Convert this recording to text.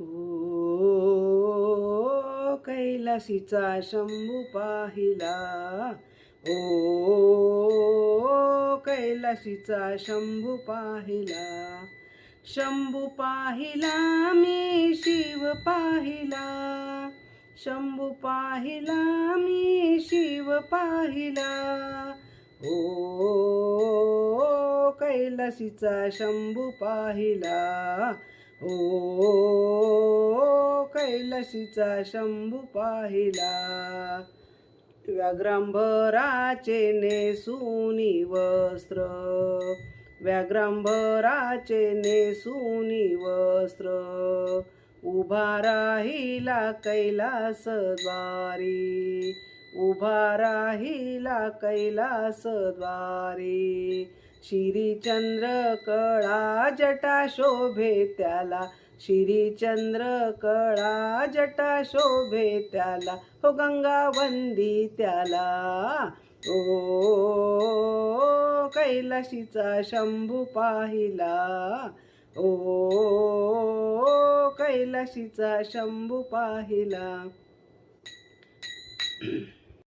ओ कैलासीचा शंभू पाहिला. ओ कैलासीचा शंभू पाहिला. शंभू पाहिला मी शिव पाहिला. शंभू पाहिला मी शिव पाहिला. ओ कैलासीचा शंभू पाहिला. ओ कैलसीचा शंभू पाहिला. व्याघ्रांभराचे नेसुनी वस्त्र. व्याघ्रांभराचे नेसुनी वस्त्र. उभा राहिला कैलास द्वारी उभा राहिला कैलास श्रीचंद्र कळा जटा शोभे त्याला. श्रीचंद्र कळा जटा शोभे त्याला. हो गंगा वंदी त्याला. ओ कैलाशीचा शंभू पाहिला. ओ कैलाशीचा शंभू पाहिला.